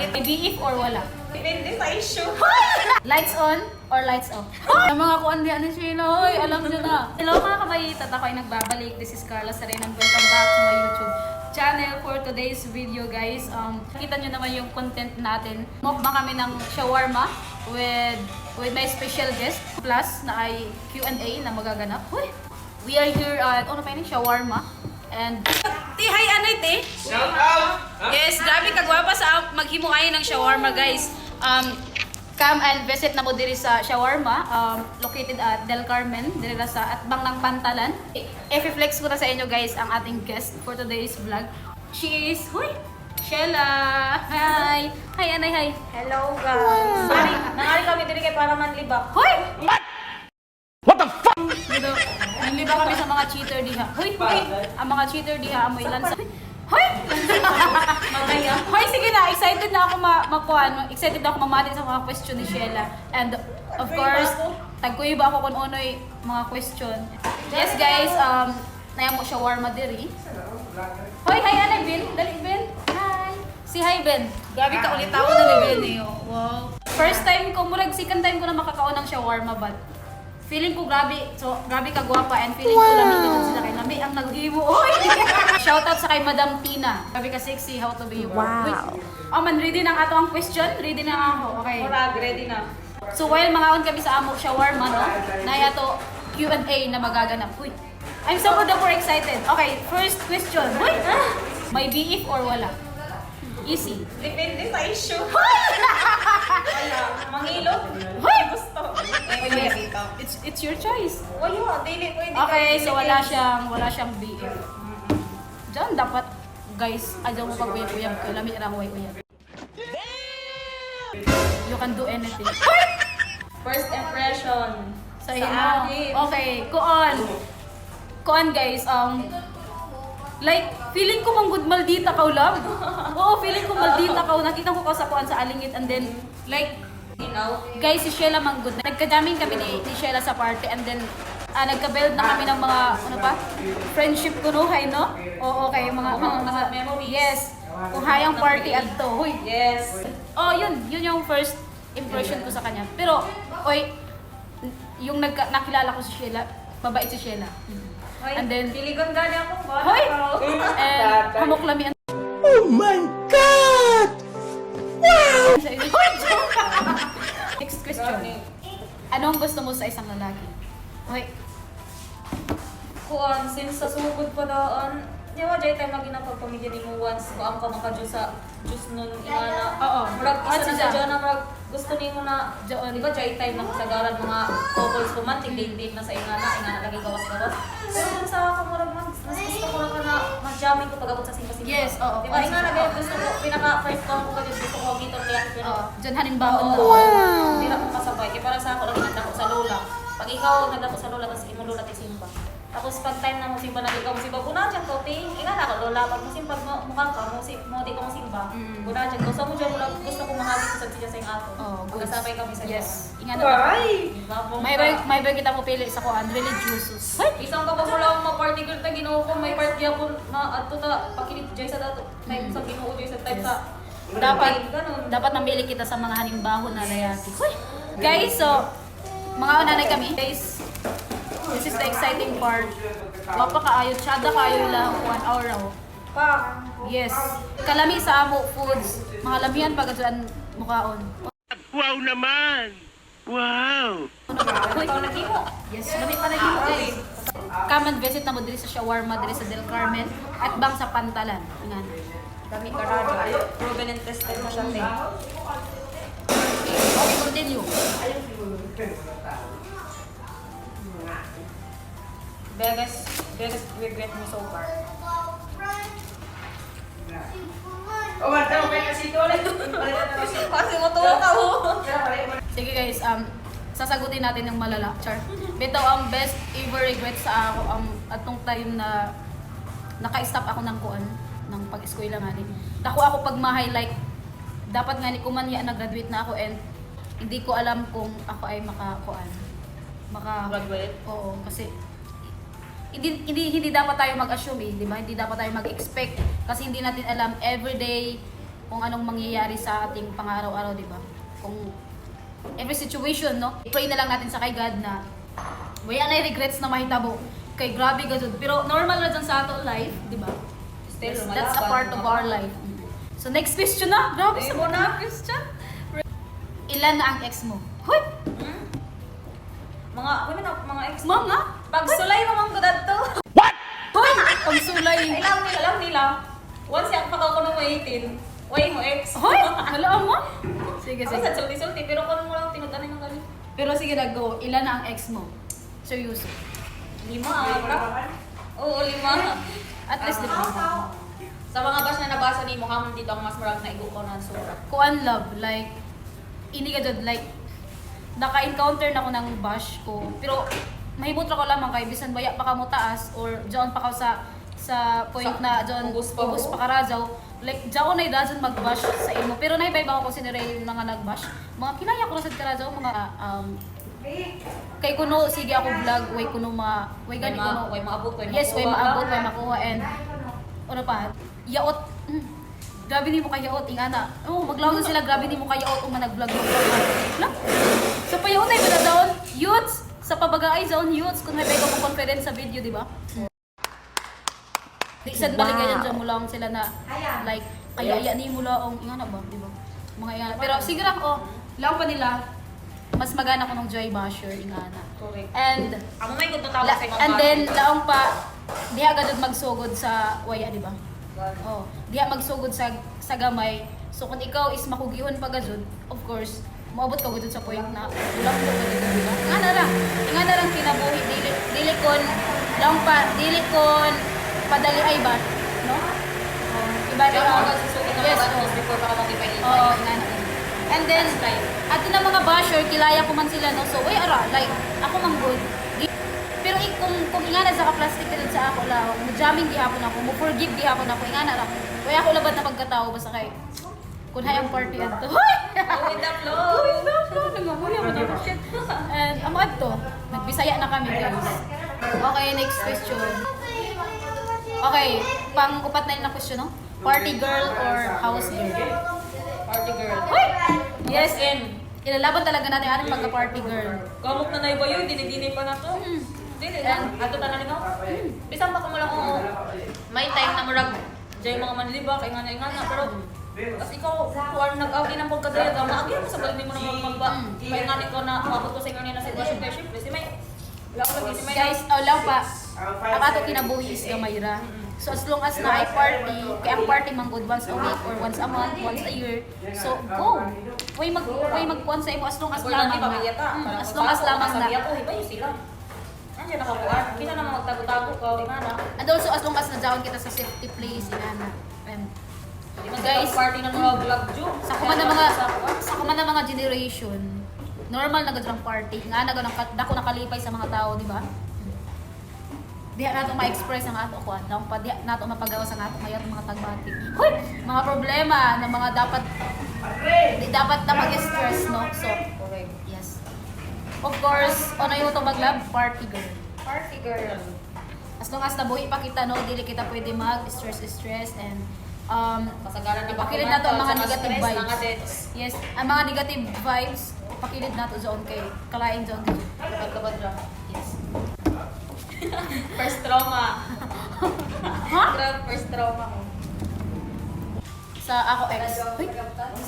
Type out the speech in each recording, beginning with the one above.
ulit. May beef or wala? Depende sa issue. Lights on or lights off? Ang mga kuan di ano sila, hoy, alam nyo na. Hello mga kabayitat, ako ay nagbabalik. This is Carla Saren and welcome back to my YouTube channel for today's video guys. Um, kita nyo naman yung content natin. Mukbang kami ng shawarma with with my special guest plus na ay Q&A na magaganap. Hoy, we are here at ano pa yun, shawarma. And Ti, hi anay te. Shout out! Yes, grabe kagwapa sa maghimuay ng shawarma, guys. Um, come and visit na mo diri sa shawarma, um, located at Del Carmen, diri ra sa Atbang ng Pantalan. I-flex ko na sa inyo, guys, ang ating guest for today's vlog. She is, huy, Shella. Hi. Hi, anay, hi. Hello guys. Nangari, nangari kami diri kay para manlibak. Hoy! What mga cheater diha. Hoy, hoy! Ang mga cheater diha, amoy lansa. Hoy! Hoy, sige na, excited na ako ma makuha, excited na ako mamati sa mga question ni Sheila. And of course, tagkuy ba ako kung unoy mga question. Yes guys, um, naya mo shawarma diri. Hoy, hi Ana Ben, dali Ben. Hi. Si hi Ben. Grabe ka ulit ako na ni Ben eh. Wow. First time ko, murag second time ko na makakaon ng shawarma but feeling ko grabe, so grabe ka gwapa and feeling ko lamig naman sila kay Lami ang naghimo. Oy! Shout out sa kay Madam Tina. Grabe ka sexy, how to be you. Wow. Oh man, ready na ang ato ang question? Ready na nga ako. Okay. Murag, ready na. So while mangaon kami sa amo shawarma, no? Na to Q&A na magaganap. Uy. I'm so super excited. Okay, first question. Uy! May BF or wala? Easy. Depende sa issue. Kaya, mangilot. Hoy! Gusto. Eh, Okay, wala dito. It's it's your choice. Wala, dili pwede. Okay, ka- so wala siyang wala siyang BF. Diyan dapat guys, ayaw mo pag uyab-uyab ka, lami ra huway uyab. You can do anything. First impression. Sa Sa imo. akin. Okay, kuon. Kuon guys, um like feeling ko mang good maldita ka love. Oo, feeling ko maldita ka. Nakita ko ka sa kuan sa alingit and then like Inaw. guys si Sheila mang good. Nagkadaming kami ni, ni Sheila sa party and then ah, nagka-build na kami ng mga ano pa? Friendship kunuhay, no? Oo, okay, mga mga, mga Memories. Yes. Kung hayang party adto. Huy. Yes. Oh, yun. Yun yung first impression ko sa kanya. Pero, oy, yung nagka, nakilala ko si Sheila, mabait si Sheila. Hoy, And then- piligon gani ako. ba? Hoy! And hamok lami ang... Oh my God! Hoy! Next question. Anong gusto mo sa isang lalaki? Hoy, Kuan, since sa sugod pa daan, di ba, jay time lagi na pagpamilya ni mo once, kuang ka makadyo sa Diyos nun, ingana. Oo. Murag, isa na sa dyan na, murag, gusto ni mo na, Diyan. di ba, jay time na kasagaran mga couples romantic, date-date na sa ingana, ingana lagi gawas-gawas. Pero kung sa ako, murag, mas, mas gusto ko lang ka na mag-jamming ko pag abot sa simba-simba. Yes, oo. Di ba, ingana, gaya gusto ko, pinaka-first time ko kasi gusto ko dito, kaya pero, oh, dyan halimbawa na. Hindi na ko kasabay. Kaya parang sa ako lagi nagdako sa lola. Pag ikaw nagdako sa lola, tapos imo lola tisimba. Tapos pag time na mo simba na ikaw mo simba, kuna dyan ko, ting, ina na ako lola. Pag mo simba, mo, mukhang ka, mo, si, mo di ko mo simba. Mm. Kuna dyan ko. So mo dyan, mula, gusto ko mahali ko sa siya sa yung ato. Oh, good. Magkasabay kami sa Yes. Ingana. Diba? Mo- May ba, may ba kita mo pili sa kuan? Religious. Hoy! Isang ka pa wala akong ma-particle ta ginoo ko, may party ako na ato ta pakilit dyan sa dato. Time sa ginoo dyan sa time sa Dapat, dapat namili kita sa mga halimbaho na layaki. Hoy! Guys, so, mga unanay kami. Guys, this is the exciting part. Wapa kaayo, tsada kaayo lang, one hour raw. Pa. Yes. Kalami sa amo foods. Mga lamihan pag dyan mukhaon. Wow naman! Wow! Mo. Yes, lami pa lagi mo guys. Come and visit na mo diri sa shawarma diri sa Del Carmen at bang sa Pantalan. Ingan. Dami ka radyo. Proven and tested mo siya, te. Okay, continue. Biggest, biggest regret mo so far? Oh, wala mo kayo kasi ito. Kasi matuwa ka ho. Sige guys, um, sasagutin natin yung malala. Char. Bitaw ang best ever regret sa ako ang atong time na naka-stop ako ng kuan ng pag-eskwela nga ni. Dako ako pag ma-highlight dapat nga ni kuman ya nag-graduate na ako and hindi ko alam kung ako ay maka-kuan. Maka Graduate? Oo, kasi hindi hindi hindi dapat tayo mag-assume, eh, di ba? Hindi dapat tayo mag-expect kasi hindi natin alam everyday kung anong mangyayari sa ating pang-araw-araw, di ba? Kung every situation, no? Pray na lang natin sa kay God na wala na regrets na mahitabo. Kay grabe dun. Pero normal na dyan sa ato life, di ba? Still, Yes, that's a part of our life. So next question na. Grabe sa mo na. question. Ilan na ang ex mo? Hoy! Hmm? Mga, ano na, mga ex. Mga? Pagsulay mo mong gudad to. Hoy! Pagsulay. Alam nila, alam nila. Once yung pakaw ko nung 18, way mo ex. Hoy! Hala mo? Sige, Ako sige. sa sulti-sulti, pero kung mo lang tinudanan ng galing. Pero sige go. Ilan na ang ex mo? Seryoso. Lima, ah, Oo, lima. At least, di ba? Sa mga bash na nabasa ni Muhammad dito, ang mas marag na igo ko na sura. Kuan love, like, ini ka dyan, like, naka-encounter na ko ng bash ko. Pero, mahibot ra ko lamang kay bisan baya pa ka mo taas or diyan pa ka sa sa point Sa- na diyan ubos pa ubos mo. pa ka rajaw like diyan na doesn't mag-bash sa imo. Pero naibay ba ako consider yung mga nag-bash? Mga kinaya ko na sa karajaw mga um kay kuno sige ako vlog way kuno ma way Way gani ma- kuno. way maabot, way yes way makuha. maabot way makuha and ano pa? Yaot. Mm, grabe ni mo kay yaot ingana oh maglaw na sila. Grabe ni mo kay yaot uma nag-vlog mo lang sa payaw na iba daw youths sa pabagaay zone youths kung may ko mo confidence sa video di ba? Di sad balik ganyan dyan mo lang sila na like kaya iya ni mo lang ingana ba di ba? Mga ingana pero sige lang oh lang pa nila mas magana ko ng Joy Basher ingana Correct. and Amo may kung tawag La, sa and then laong pa diha agad magsugod sa waya di ba? Oh, diha magsugod sa sa gamay. So kung ikaw is makugihon pa gajud, of course, moabot ka gud sa point na ulang mo gud di ba? Nga na lang, nga na lang kinabuhi dili dili kon laong pa dili kon padali ay ba, no? Oh, iba Kaya na mo agad susugod ng Yes, oh. before para nga na. And then, ato na mga basher, kilaya ko man sila, no? So, uy, ara, like, ako mang good. Pero ik, kung, kung ingana sa ka-plastic ka dun sa ako lang, mo-jamming di hapon ako, mo-forgive di hapon ako, ingana lang. Kaya ako labad na pagkatao, basta kay, kung hayang party ato. Hoy! Go with the flow. Go with the flow! Nangamuya mo na shit. And, amad to, nagbisaya na kami, guys. Okay, next question. Okay, pang-upat na yun na question, no? Party girl or house girl? Party girl. Hoy! Yes, in. Ilalaban talaga natin ang ating pagka-party girl. Kamot na na iba yun, dinidini pa na to. Mm. Dili lang. Ato na nimo. Bisan pa ko mo lang oo. May time na murag jay mga manliba kay nga nga na pero Tapos ikaw, kuwan nag-awin ng pagkadaya ka, maagi mo sa balik mo na magba. Kaya nga ko na umabot ko sa inyo na sitwasyon kaya syempre si May. Guys, oh, lang pa. Ang ato kinabuhi is gamayra. So as long as na ay party, kaya ang party man good once a week or once a month, once a year. So go. Way mag way magkuan sa imo as long as lamang na. Mm, as long as lamang na. ako, iba yun sila. Nandiyan nakakuan. Kina naman magtago-tago ka, di nga na. And also as long as na kita sa safety place, inana. And Guys, party ng mga vlog jo. sa kuman ng mga sa kuman ng mga generation, normal na gadrang party. Nga na ganang dako nakalipay sa mga tao, di ba? Diha nato ma-express ang ato kuan. Daw pa diha nato mapagawa sa ato mayat mga tagbati. Hoy, mga problema na mga dapat di dapat na mag-stress no. So, Correct. yes. Of course, ano yung to maglab party girl. Party girl. As long as nabuhi pa kita no, dili kita pwede mag-stress stress and um Kasagaran ni Pakilid na to ang mga negative vibes. Mga debts. Yes, ang mga negative vibes, pakilid nato zone kay kalaing zone kay. Pagkabadra. Yes. First trauma. Ha? First trauma ko. Sa ako ex.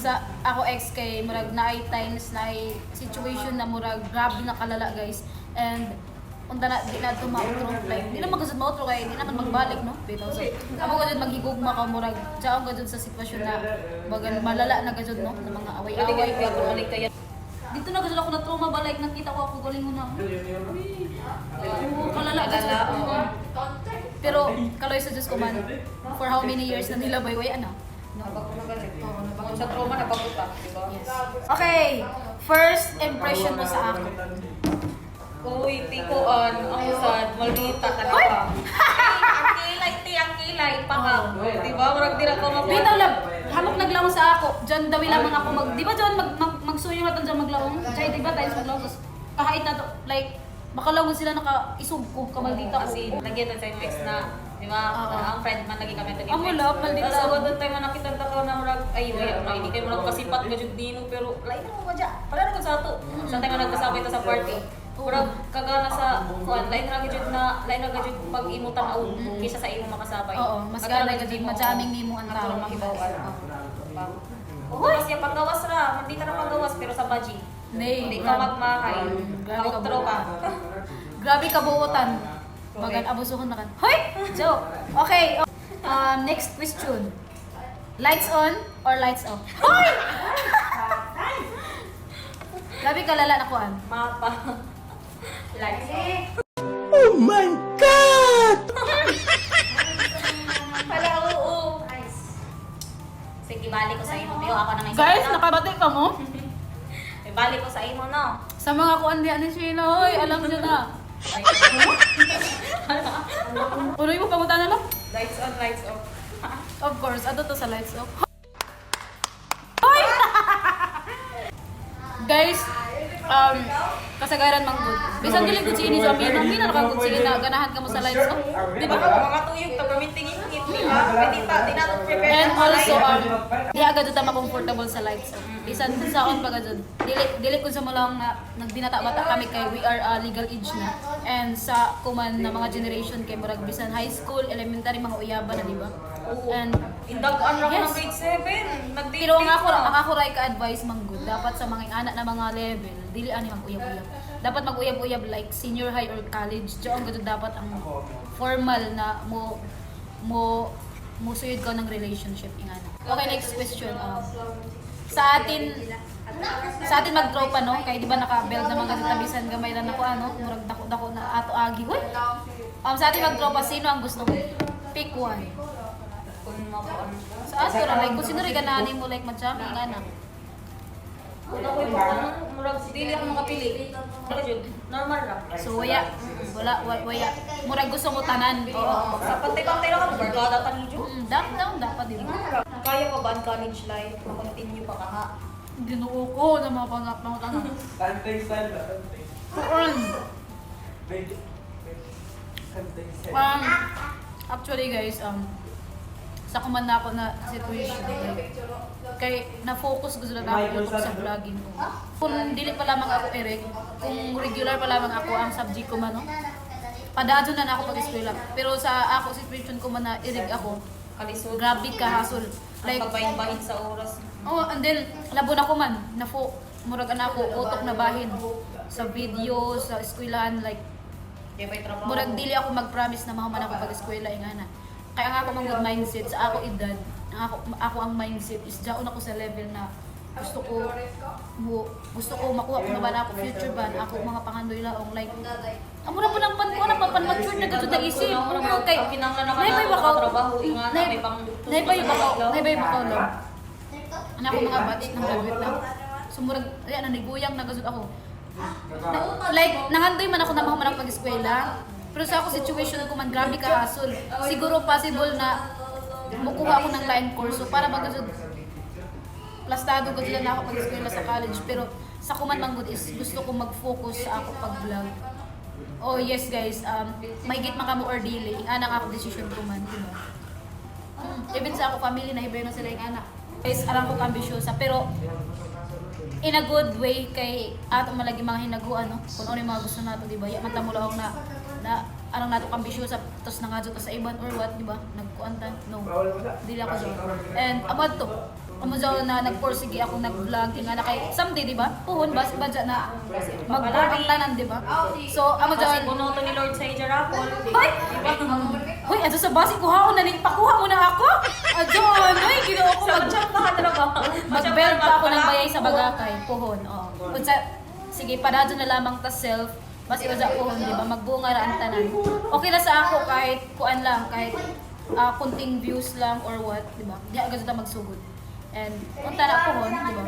Sa ako ex kay murag naay times naay situation na murag grabe na kalala guys. And unta na di na tumautro like di na magkasud mautro kay di naman magbalik no pero so ako gud maghigugma ka murag jaon gud sa sitwasyon na bagan malala na gud no ng mga away-away kayo. Dito na gud ako na trauma ba like nakita ko ako galing na. Uy, kalala gud. Pero kaloy sa Diyos ko man for how many years na nila bay way ano. Nabago sa trauma, nabago ka. Diba? Yes. Okay, first impression mo sa akin. Uy, tikuan, ang sad, maldita ka na Uy! ka. Ang kilay, ti, ang kilay, paka. Diba? Murag di na ko mabuhat. Bitaw lab, hamok naglaong sa ako. Diyan dawi lamang ako mag, di ba John, mag, mag, magsuyo natin dyan maglaong? Diyan, di ba tayo maglaong? Tapos kahit na to, like, baka lang sila naka isog ko, kamaldita ko. Kasi, nagyan na sa ex na, Di ba? Oo. Ang friend man lagi kami ito. Amo love, maldita. Tapos ako doon tayo nakita ta ko na murag ay wala na hindi kayo murag kasipat ka jud dino pero lain mo ba dya? Para na ko sa ato. Sa tayo nagkasabay ta sa party. Murag kagana sa kuan lain ra na lain ra pag imo tan-aw kaysa sa imo makasabay. Oo, mas Kagana gana imo, majaming nimo ang tao. tao mahibawan. Uy, siya panggawas ra, hindi ta na panggawas pero sa baji. Nay, Hindi ka magmahay. Grabe ka Outro ka. Grabe kabuutan. Magan abusuhon na kan. Hoy! Joke. Okay. Um, next question. Lights on or lights off? Hoy! Grabe ka lala na kuan. Mapa. Like. Oh my God! Hala, oo. Sige, balik ko sa imo. Pero ako na may Guys, sakit, no? nakabati ka mo? Eh, balik ko sa imo, no? Sa mga kuan di ani Sheila, hoy, alam niyo na. Ay, Unoy mo pangutan na lang? lights on, lights off. Of course, ato to sa lights off. Hoy! Guys, um, kasagaran mang good. Bisan dili gud si ini sa amin, hindi na nakagud sige na ganahan ka mo sa lights off. Di ba? Mga tuyog, tapaminting ingit nila. Pwede pa, di natin prepare And also, um, di agad ta ma-comfortable sa lights off. Bisan sa on pa gud. Dili dili kun sa mo lang na nagdinata bata kami kay we are uh, legal age na. And sa kuman na mga generation kay murag bisan high school, elementary mga uyaban na di ba? And Indagaan ra ko ng grade 7. Nag-date Pero ang ako, ang ako ray ka-advise mang good, dapat sa mga anak na mga level, dili ani mag uyab-uyab. Dapat mag-uyab-uyab like senior high or college. Diyo ang gud dapat ang formal na mo mo mo suyod ka ng relationship ingana. Okay, next question. Um, sa atin sa atin magtropa no kay di ba naka-belt na mga tabisan gamay na nako ano murag dako-dako na ato agi hoy um, sa atin magtropa sino ang gusto mo pick one Kung makuan. sa ato ra like kung sino rin ganahan mo like madjami ingana Una ko yung ano, murag dili ako makapili. Jud? Normal ra. So waya, wala wa- waya. Murag gusto mo tanan. Oo. Sa pantay-pantay ra ka, barkada ka ni Ju. Mm, down down dapat di ba? Kaya pa ba ang college life? Makontinue pa ka ha? Ginoo ko na mga pangap ng tanan. Tantay style ba? Tantay. Kuan. Medyo. Tantay style. Um, actually guys, um, sa kuman na ako na situation kay na-focus gusto na ako sa vlogging ko. Kung dili pa lamang ako Eric, kung regular pa lamang ako ang subject ko man, no? Padadyo na na ako pag-eskwela. Pero sa ako situation ko man na irig ako, Kalisod. grabe ka hasol. Like, Like, pagbahin-bahin sa oras. Oh, and then labo na ko man na fo murag na ako utok na bahin sa video sa eskwelahan like murag dili ako mag-promise na mahuman ako pag eskwela ingana. Kaya nga ako good mindset sa ako edad, ako ako ang mindset is daon ako sa level na gusto ko mo gusto ko makuha ko na ba na ako future ban ako mga pangandoy laong like amo na po ng pan ko na pa pan mature na gadto na isip ano mo kay Ang kinanglan na ka Naibay na ba ka- trabaho, inga na, may pang... Naibay ba ka? Naibay ba ka lang? Ano ako mga batch ng graduate lang. Sumurag, ayan, naniguyang nagasod ako. Na, like, nangandoy man ako na mahuman ako pag-eskwela. Pero sa ako situation ko man, grabe ka hasol. Siguro possible na mukuha ako ng line course. So para magasod, plastado ko sila na ako pag-eskwela sa college. Pero sa kuman man good is gusto ko mag-focus sa ako pag-vlog. Oh yes guys, um, may git man kamo or dili, ana nga ako decision ko man, you know. Mm, even sa ako family na iba na sila yung anak. Guys, alam ko ambisyosa pero in a good way kay ato malagi mga hinaguan no kung ano yung mga gusto nato di ba ya man ta mo lang na na anong nato ambisyosa tapos nangadyo ta sa iban or what di ba nagkuan ta no dili ako so and about to amo daw na nagporsige ako nag-vlog nga na kay someday di ba puhon bas badya na mag-vlog ang tanan di ba so amo daw Kasi puno to ni Lord sa Ijarapol. Hoy! Hoy, ato sa basi kuhaon na ni pakuha mo na ako. Adon, ay ginoo ko Sa mag job ka talaga. Mag-belt pa ako ng bayay sa bagakay, puhon. Oh. Unsa sige padadyo na lamang ta self mas sa puhon, di ba? Magbunga ra ang tanan. Okay na sa ako kahit kuan lang, kahit ah, kunting views lang or what, di ba? Di agad ta magsugod. And unta na puhon, di ba?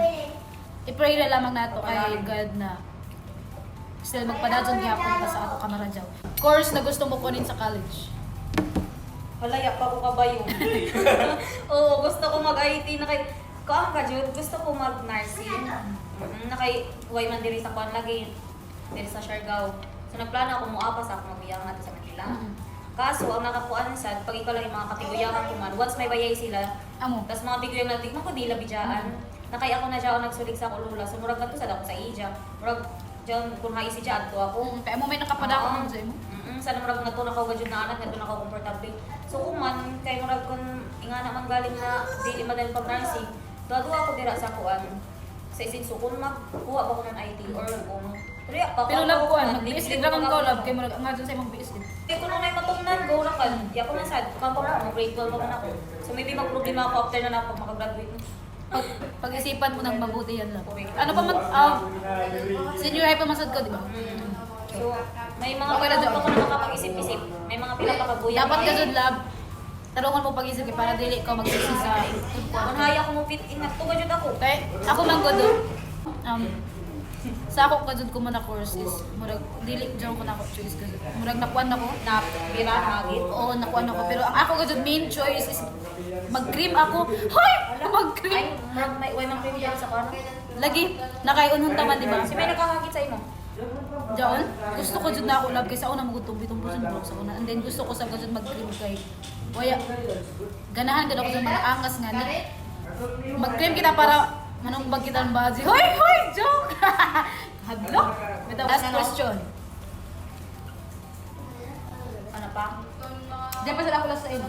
I-pray na lamang nato kay God na still magpadadyon gihapon pa sa ato kamaradyaw. Course na gusto mo kunin sa college. Halaya pa ko kabayo. Oo, gusto ko mag-IT na kay... Kaang ka, Jude, gusto ko mag-nursing. Mm, na kay Huwag man diri sa Kwan lagi. Diri sa Siargao. So nagplano ako mo apas ako magbiyang natin sa Manila. Mm. Kaso, ang nakakuan sad, pag ikaw lang yung mga kategoryang kuman, once may bayay sila, Amo. tapos mga bigyo yung natigman ko, di labijaan. Nakay ako na dyan, nagsulig sa kulula. So, murag ka to sa dako sa ija. Murag, dyan, kung haisi dyan, to ako. Kung kaya mo may nakapadako Oo. man sa imo. Mm sana murag nga to nakaw gadyo na anak, nga to nakaw komportable. So, kuman, kay murag kung inga naman galing na, di madali pag nursing, duwa-duwa ko dira sa kuan. Sa isin, so kung magkuha ba ko ng IT or kung Pero ya, pa Pero love ko, man, libre din lang ko ko, love. ako. Kaya mo nga dyan sa imong din. Eh, kung may matungnan, go na ka. Di ako na sad. Kung pa mo, grade 12 pa man ako. So maybe mag-problema ako after na na pag makagraduate mo. Pag, pag-isipan mo ng mabuti yan lang. Ano pa man, ah, senior high pa masad ko, di ba? Mm. So, may mga Okay okay dyan. pa na makapag-isip-isip. May mga pinapakaguyan. Dapat ka dyan, love. Tarungan mo pag-isip kay para dili ka magsisi sa Kung haya ko mo fit in, tuga dyan ako. Kaya ako man ko do. Um, sa ako ka ko man na course is murag dili jud ko na ako choice kasi murag nakuan ako Na pira, hagit. oo nakuan ako. Pero ang ako ka main choice is mag-cream ako. Hoy! Ay, mag-cream marag may way man cream sa kano. lagi nakayunhon taman di ba? Si may nakahagit sa imo. Diyan, gusto ko jud na ako love kaysa una magutong bitong puson bro sa una. And then gusto ko sa gud mag-cream kay waya. Ganahan gid ako sa mga angas nga ni mag-cream kita para manong bag kita ng baji hoy hoy joke hadlo last question Ano pa? Diyan pa sila ako last sa ino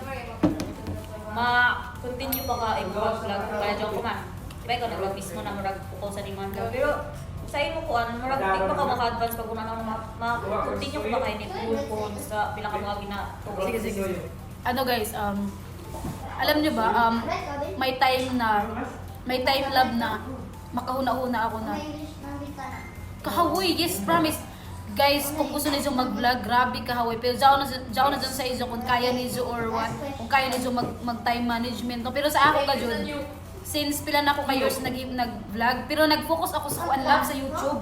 Ma-continue pa ka i-vlog kaya dyan ko man. Diba ikaw nag-vlog mismo na murag pukaw sa demand. Pero sa imo ko ano, murag di pa ka maka-advance pag una na ma- ma-continue ko pa kayo ni full phone sa pila ka mga ginatugay. Sige, sige. ano guys um alam nyo ba um may time na may time love na makahuna-huna ako na kahawoy yes promise. Guys kung gusto niyo mag-vlog grabe kahawoy pero jaw na jaw na dyan sa izo kung kaya niyo or what. Kung kaya niyo mag, mag time management no? pero sa ako ka Jud, since pila na ako ka years nag nag-vlog pero nag-focus ako sa kuan love sa YouTube.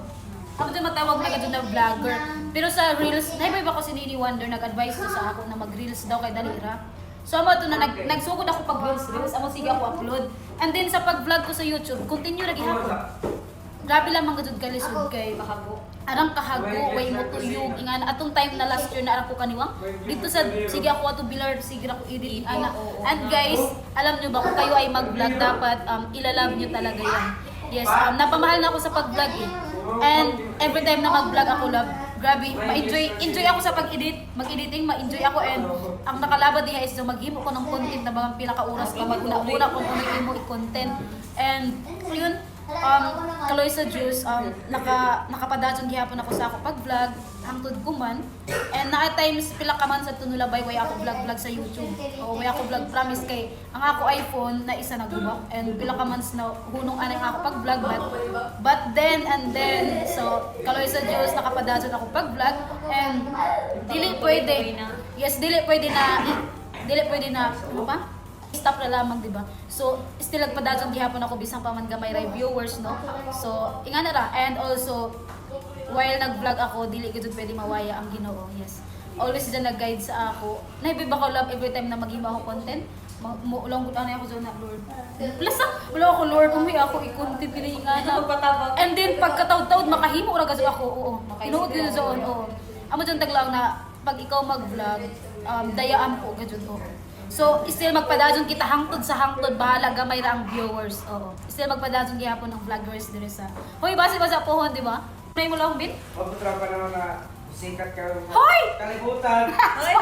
Ako din matawag na kadyo na vlogger. Pero sa reels naibay ba ko si Nini Wonder nag-advise to sa ako na mag-reels daw kay Dalira So amo to na nag nagsugod ako pag reels reels. Amo sige ako upload. And then sa pag-vlog ko sa YouTube, continue lagi hapon. Grabe lang mga gud kalisod kay Kahago. arang kahago way mo tuyog ingan atong time na last year na arang ko kaniwang dito sa sige ako ato bilar sige ako edit ana. and guys alam nyo ba kung kayo ay mag-vlog dapat um, ilalove nyo talaga yan. Yes um, napamahal na ako sa pag-vlog eh. And every time na mag-vlog ako love grabe ma-enjoy enjoy ako sa pag-edit mag-editing ma-enjoy ako. And ang nakalabad niya is so maghimo ko ng content na mga pila ka oras pa mag-una-una kung ano yung mo i-content. And yun um, kaloy sa Diyos, um, naka, nakapadadyon gihapon ako sa ako pag-vlog, hangtod ko man. And na times, pila ka man sa tunulabay, way ako vlog-vlog sa YouTube. O way ako vlog, promise kay, ang ako iPhone na isa nagubak. And pila ka man na hunong anang ako pag-vlog. But, but then and then, so, kaloy sa Diyos, nakapadadyon ako pag-vlog. And, dili pwede, yes, dili pwede na, dili pwede na, ano pa? Stop na lamang, di ba? So, still nagpadagong gihapon ako bisang pa man gamay reviewers, no? So, inga na ra. And also, while nag-vlog ako, dili gid pwede mawaya ang Ginoo. Yes. Always dyan nag-guide sa ako. Naibiba ko love every time na maghima ako content. Ma- mo lang gud ano ako na Lord. Plus ah, wala ako Lord, umi ako na. Magpatabag. And then pagkataod-taod makahimo ra gud ako. Oo. Ka. gid zon. Oo. Amo dyan taglaw na pag ikaw mag-vlog, um, dayaan ko gud oo. So, still magpadadyon kita hangtod sa hangtod bahala gamay ra ang viewers. Oo. Still magpadadyon gihapon ng vloggers dire sa. Hoy, base ba sa pohon, di ba? May mo lang bin? Mabutra pa naman na sikat ka. Hoy! Kalibutan! Ay,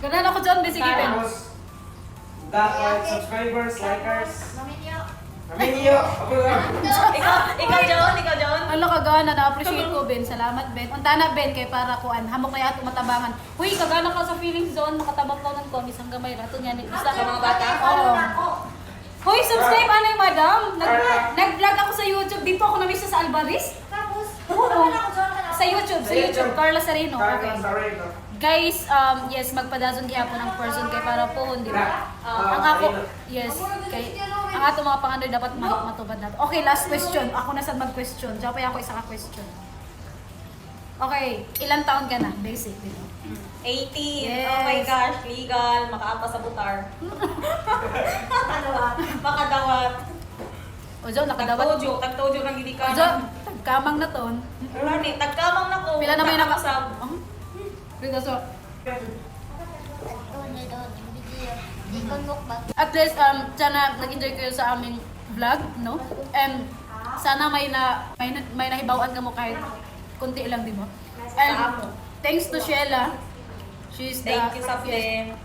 Ganan ako dyan, busy given. Tapos, dapat subscribers, likers. Naminyo! Ako lang! ikaw, ikaw John, ikaw John. Ano kagana, na-appreciate ko, Ben. Salamat, Ben. Unta na, Ben, kay para kuan. Hamok na yato matabangan. Huy, kagana ka sa feeling zone. Makatabak ka ng komis. Ang gamay rato niya. Isa Sa mga bata? Oo. Hoy, subscribe ano yung madam. Nag, nag-vlog ako sa YouTube. Dito ako na-miss sa Albaris. Oo. Sa YouTube, sa YouTube. Carla Sereno. Carla Sareno. Guys, um, yes, magpadazon gihapon ng person kay para po, di ba? Ah, ang ako, yes, kay ang ato mga pangandoy dapat ma- matubad nato. Okay, last question. Ako na sa mag-question. Diyan pa ako isa ka question. Okay, ilang taon ka na? Basic, di ba? 18. Yes. Oh my gosh, legal. Makaapa sa butar. Makadawat. Makadawat. O, Diyan, nakadawat. Tagtojo. Tagtojo ng hindi O, ka. Diyan, tagkamang na ton. Rani, tagkamang na ko. Pila na may nakasab. sab. Pila so. At least, um, sana nag-enjoy kayo sa aming vlog, no? And sana may na may, na- may nahibawan ka mo kahit kunti lang, di ba? And thanks to Sheila. She's the, Thank you sa yes.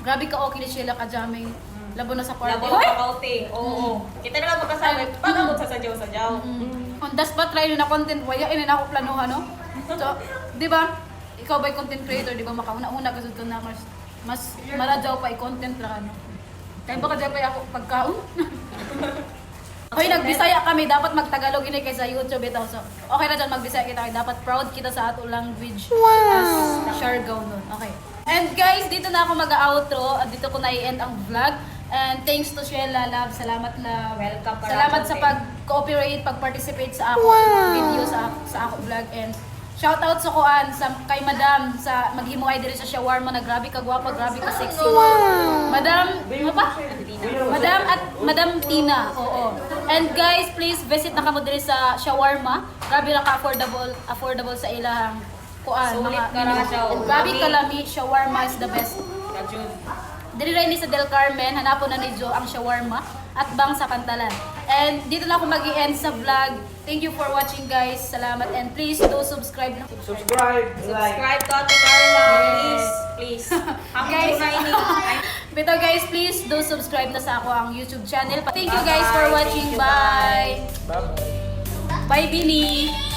Grabe ka okay ni Sheila ka jamming. Labo na sa party. Labo Hoy! ka kauting. Oo. Kita na lang magkasama. Sa sadyaw-sadyaw. Mm. On the spot, try na content. Waya, ini na ako planuhan, no? So, di ba? Ikaw ba'y content creator, di ba? Makauna-una kasi ito na mas, mas maradyaw pa i-content lang, ano? Kaya baka dyan pa ako pagkaon. Hoy, nagbisaya kami, dapat magtagalog ini kaysa YouTube ito. So, okay na dyan magbisaya kita, kaya dapat proud kita sa ato language as Siargao nun. Okay. And guys, dito na ako mag-outro. At Dito ko na i-end ang vlog. And thanks to Sheila, love. Salamat, love. Welcome ka Salamat sa Ate. pag-cooperate, pag-participate sa ako video sa sa ako vlog and shout out sa kuan sa kay Madam sa maghimuay diri sa shawarma na grabe ka gwapa, grabe ka sexy. Madam, ano pa? Madam at Madam Tina. Oo. And guys, please visit na kamo diri sa shawarma. Grabe ra ka affordable, affordable sa ilahang kuan Sulit ka ra oh. Grabe Grabe. kalami, shawarma is the best. Kajun. Dili rin sa Del Carmen, hanapon na ni Jo ang shawarma at bang sa Pantalan. And dito na ako mag end sa vlog. Thank you for watching guys. Salamat and please do subscribe na. Subscribe. Subscribe to Ate Carla. Please. Please. Ang Guys. ni. Bito guys, please do subscribe na sa ako ang YouTube channel. Thank you guys for watching. Bye! Bye. Bye, Bini!